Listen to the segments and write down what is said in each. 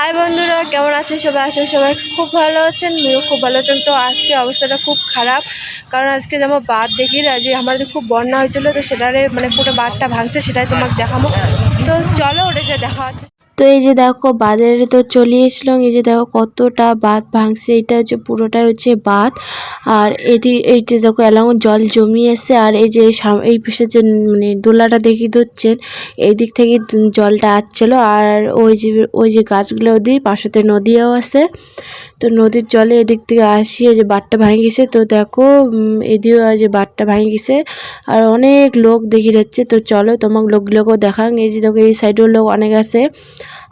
High বন্ধুরা, কেমন আছেন সবাই? আছেন সবাই খুব ভালো আছেন মেয়েও খুব ভালো আছেন তো আজকে অবস্থাটা খুব খারাপ, কারণ আজকে যেমন বাদ দেখি না যে আমাদের খুব বন্যা হয়েছিল, তো সেটারে মানে পুরো বাদটা ভাঙছে, সেটাই তোমাকে দেখাবো। তো চলো, ওটা যে দেখা হচ্ছে। তো এই যে দেখো বাজারে তো চলে এসলাম এই যে দেখো, কতটা বাদ ভাঙছে। এটা হচ্ছে, পুরোটাই হচ্ছে বাদ আর এদি, এই যে দেখো এলাম জল জমিয়েছে আর এই যে এই পাশে যে মানে দোলাটা দেখি ধরছেন, এই দিক থেকে জলটা আসছিল। আর ওই যে ওই যে গাছগুলো দিয়ে পাশেতে নদীও আছে। তো নদীর জলে এদিক থেকে আসি যে বাটটা ভাঙে গেছে। তো দেখো উম, এদিকেও যে বাটটা ভাঙে গেছে। আর অনেক লোক দেখি যাচ্ছে। তো চলো তোমার লোকগুলোকেও দেখাং। এই যে দেখো এই সাইডেও লোক অনেক আছে।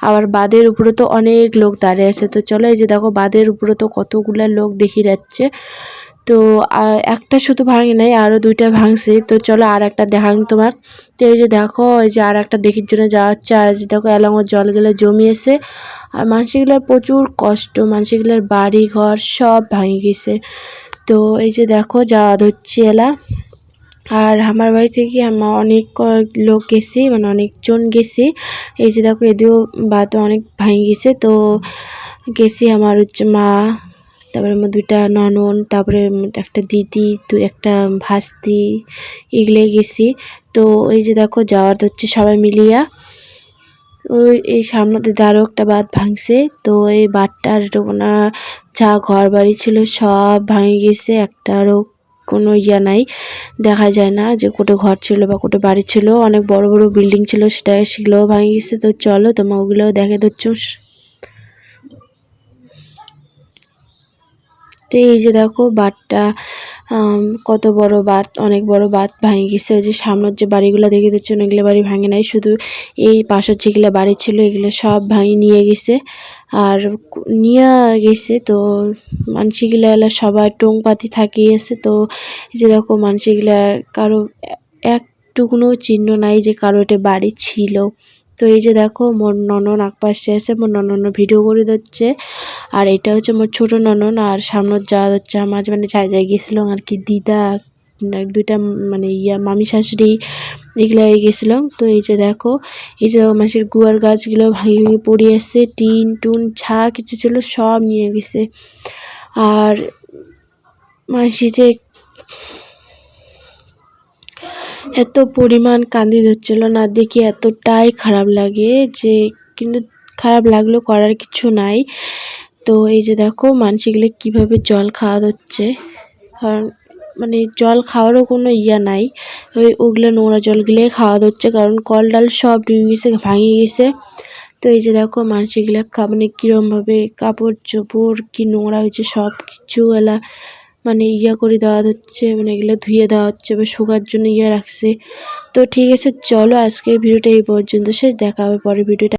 আবার বাঁধের উপরে তো অনেক লোক দাঁড়িয়ে আছে। তো চলো এই যে দেখো বাঁধের উপরে তো কতগুলা লোক দেখি যাচ্ছে। তো আর একটা শুধু ভাঙে নাই আরও দুইটা ভাঙছি। তো চলো আর একটা দেখাং তোমার। তো এই যে দেখো, এই যে আর একটা দেখির জন্য যাওয়া হচ্ছে আর যে দেখো এলাঙ্গর জলগুলো জমিয়েছে। আর মানুষগুলোর প্রচুর কষ্ট মানুষগুলোর বাড়ি ঘর সব ভাঙে গেছে। তো এই যে দেখো, যাওয়া ধরছি এলা। আর আমার বাড়ি থেকে আমার অনেক লোক গেছি মানে অনেকজন গেছি। এই যে দেখো, এদিকেও বাদ অনেক ভাঙে গেছে। তো গেছি আমার হচ্ছে মা তারপরে আমার দুইটা ননদ তারপরে একটা দিদি, দু একটা ভাস্তি, এগুলো গেছি। তো এই যে দেখো, যাওয়ার হচ্ছে সবাই মিলিয়া। ওই এই সামনেতে আরও একটা বাঁধ ভাঙছে। তো এই বাঁধটার না, যা ঘর বাড়ি ছিল সব ভাঙে গেছে। একটারও কোনো ইয়া নাই। দেখা যায় না যে কোটো ঘর ছিল বা কোটে বাড়ি ছিল। অনেক বড় বড় বিল্ডিং ছিল, সেটা সেগুলোও ভাঙে গেছে। তো চলো, তোমার ওগুলোও দেখে দিচ্ছ তো এই যে দেখো আম, কত বড় বাঁধ অনেক বড় বাঁধ ভাঙে গেছে। ওই যে সামনের যে বাড়িগুলো দেখে দিচ্ছ এগুলো বাড়ি ভাঙে নাই শুধু এই পাশের যেগুলো বাড়ি ছিল এগুলো সব ভাঙি নিয়ে গেছে আর নিয়ে গেছে। তো মানসিগুলা এলা সবাই টোং পাতি থাকিয়েছে। তো এই যে দেখো মানসিগুলা কারও একটুকুনো চিহ্ন নাই যে কারও এটা বাড়ি ছিল। তো এই যে দেখো মোর ননন আকপাশে আছে মোর ননন ভিডিও করে দিচ্ছে। আর এটা হচ্ছে মোর ছোট ননন আর সামনের যা হচ্ছে আমার মানে যাই যাই গেছিলাম আর কি দিদা দুইটা মানে ইয়া মামি শাশুড়ি এগুলো গেছিলাম তো এই যে দেখো, এই যে মানুষের গুয়ার গাছগুলো ভাঙে ভেঙে পড়ে আছে, টিন টুন ছা কিছু ছিল সব নিয়ে গেছে। আর মাসি যে এত পরিমাণ কান্দি ধরছিল না, দেখে এতটাই খারাপ লাগে যে, কিন্তু খারাপ লাগলেও করার কিছু নাই। তো এই যে দেখো মানসিগুলো কীভাবে জল খাওয়া হচ্ছে। কারণ মানে জল খাওয়ারও কোনো ইয়া নাই। ওই ওগুলো নোংরা জলগুলো খাওয়া হচ্ছে কারণ কল ডাল সব ডুবে গেছে, ভাঙে গেছে। তো এই যে দেখো মানসিগুলো মানে কীরমভাবে কাপড় চোপড় কি নোংরা হয়েছে সব কিছু এলা মানে ইয়া করে দেওয়া হচ্ছে মানে এগুলো ধুয়ে দেওয়া হচ্ছে বা শুকার জন্য ইয়ে রাখছে। তো ঠিক আছে, চলো আজকের ভিডিওটা এই পর্যন্ত শেষ, দেখা হবে পরের ভিডিওটা।